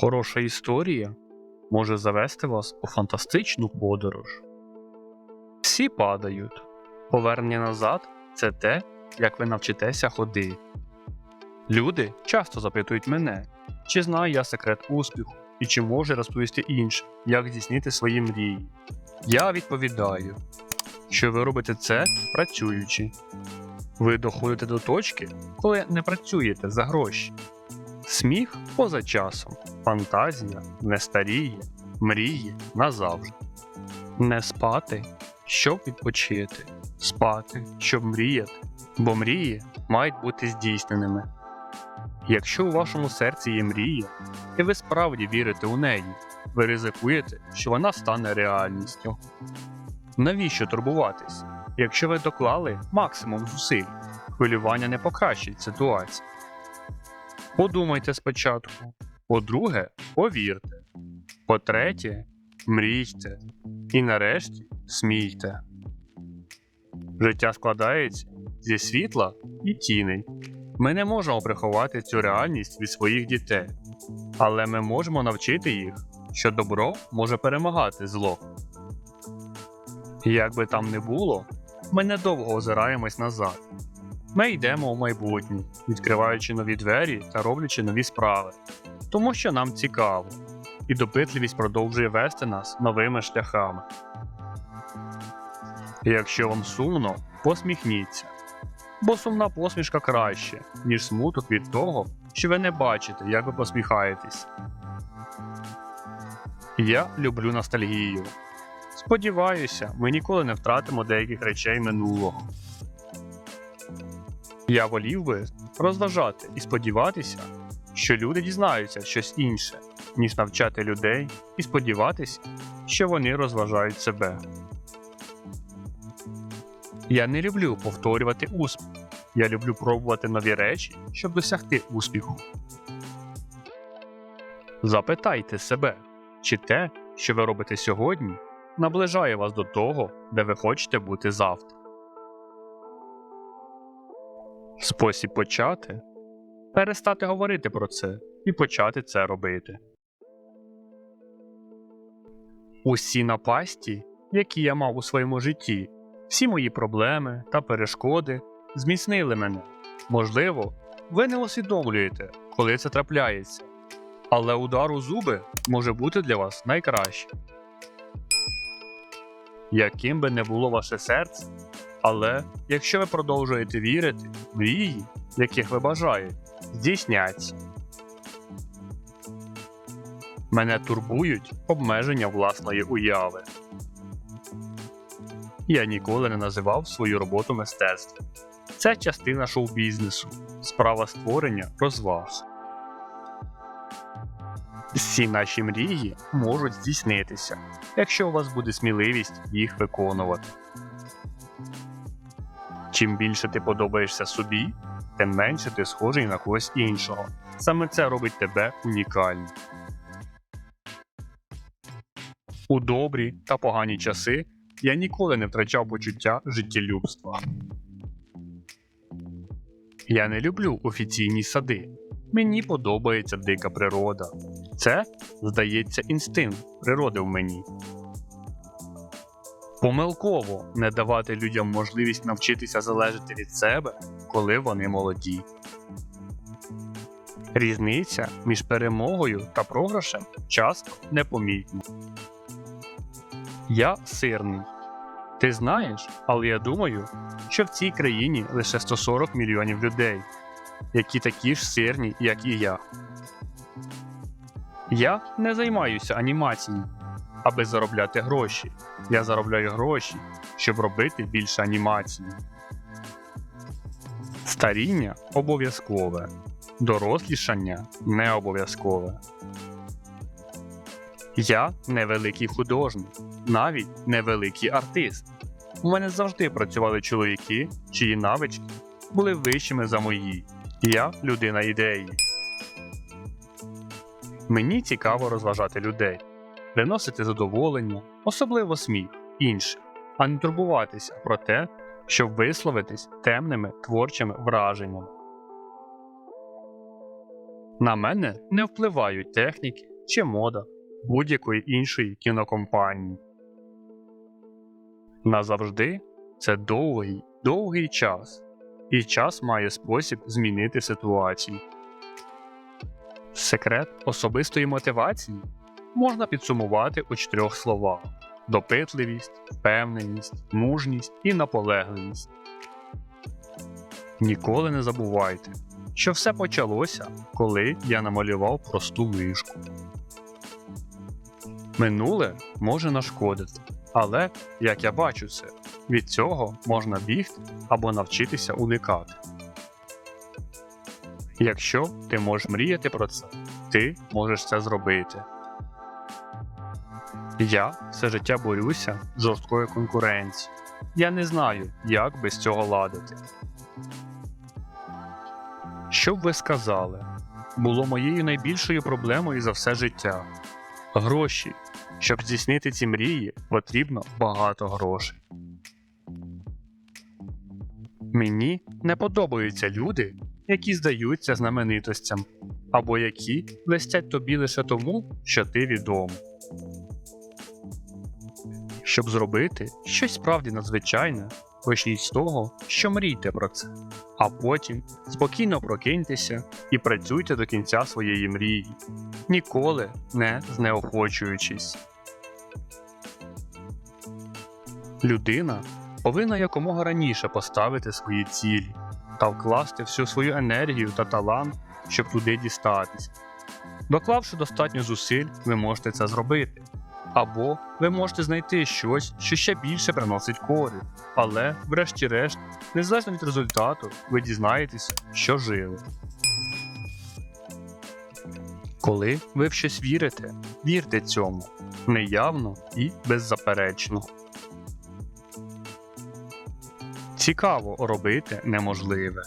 Хороша історія може завести вас у фантастичну подорож. Всі падають. Повернення назад це те, як ви навчитеся ходити. Люди часто запитують мене, чи знаю я секрет успіху і чи можу розповісти іншим, як здійснити свої мрії. Я відповідаю, що ви робите це працюючи. Ви доходите до точки, коли не працюєте за гроші. Сміх поза часом, фантазія не старіє, мрії назавжди. Не спати, щоб відпочити, спати, щоб мріяти, бо мрії мають бути здійсненими. Якщо у вашому серці є мрія, і ви справді вірите у неї, ви ризикуєте, що вона стане реальністю. Навіщо турбуватись? Якщо ви доклали максимум зусиль, хвилювання не покращить ситуацію. Подумайте спочатку. По-друге, повірте. По-третє, мрійте. І нарешті смійте. Життя складається зі світла і тіней. Ми не можемо приховати цю реальність від своїх дітей, але ми можемо навчити їх, що добро може перемагати зло. Як би там не було, ми недовго озираємось назад. Ми йдемо у майбутнє, відкриваючи нові двері та роблячи нові справи, тому що нам цікаво, і допитливість продовжує вести нас новими шляхами. Якщо вам сумно, посміхніться, бо сумна посмішка краще, ніж смуток від того, що ви не бачите, як ви посміхаєтесь. Я люблю ностальгію. Сподіваюся, ми ніколи не втратимо деяких речей минулого. Я волів би розважати і сподіватися, що люди дізнаються щось інше, ніж навчати людей і сподіватися, що вони розважають себе. Я не люблю повторювати успіх. Я люблю пробувати нові речі, щоб досягти успіху. Запитайте себе, чи те, що ви робите сьогодні, наближає вас до того, де ви хочете бути завтра. Спосіб почати перестати говорити про це і почати це робити. Усі напасті, які я мав у своєму житті, всі мої проблеми та перешкоди зміцнили мене. Можливо, ви не усвідомлюєте, коли це трапляється, але удар у зуби може бути для вас найкращим. Яким би не було ваше серце, але якщо ви продовжуєте вірити, мрії, яких ви бажаєте, здійсняться. Мене турбують обмеження власної уяви. Я ніколи не називав свою роботу мистецтвом. Це частина шоу-бізнесу, справа створення розваг. Всі наші мрії можуть здійснитися, якщо у вас буде сміливість їх виконувати. Чим більше ти подобаєшся собі, тим менше ти схожий на когось іншого. Саме це робить тебе унікальним. У добрі та погані часи я ніколи не втрачав почуття життєлюбства. Я не люблю офіційні сади. Мені подобається дика природа. Це, здається, інстинкт природи в мені. Помилково не давати людям можливість навчитися залежати від себе, коли вони молоді. Різниця між перемогою та програшем часто непомітна. Я сирний. Ти знаєш, але я думаю, що в цій країні лише 140 мільйонів людей, які такі ж сирні, як і я. Я не займаюся анімацією, аби заробляти гроші. Я заробляю гроші, щоб робити більше анімації. Старіння обов'язкове, дорослішання не обов'язкове. Я невеликий художник, навіть невеликий артист. У мене завжди працювали чоловіки, чиї навички були вищими за мої. Я людина ідеї. Мені цікаво розважати людей, приносити задоволення, особливо сміх іншим, а не турбуватися про те, щоб висловитись темними творчими враженнями. На мене не впливають техніки чи мода будь-якої іншої кінокомпанії. Назавжди це довгий, довгий час, і час має спосіб змінити ситуацію. Секрет особистої мотивації можна підсумувати у чотирьох словах: допитливість, впевненість, мужність і наполегливість. Ніколи не забувайте, що все почалося, коли я намалював просту мишку. Минуле може нашкодити, але, як я бачу це, від цього можна бігти або навчитися уникати. Якщо ти можеш мріяти про це, ти можеш це зробити. Я все життя борюся з жорсткою конкуренцією. Я не знаю, як без цього ладити. Що б ви сказали, було моєю найбільшою проблемою за все життя. Гроші. Щоб здійснити ці мрії, потрібно багато грошей. Мені не подобаються люди, які здаються знаменитостям, або які блестять тобі лише тому, що ти відомий. Щоб зробити щось справді надзвичайне, почніть з того, що мрійте про це, а потім спокійно прокиньтеся і працюйте до кінця своєї мрії, ніколи не знеохочуючись. Людина повинна якомога раніше поставити свої цілі та вкласти всю свою енергію та талант, щоб туди дістатися. Доклавши достатньо зусиль, ви можете це зробити. Або ви можете знайти щось, що ще більше приносить користь, але, врешті-решт, незалежно від результату, ви дізнаєтесь, що жили. Коли ви в щось вірите, вірте цьому неявно і беззаперечно. Цікаво робити неможливе.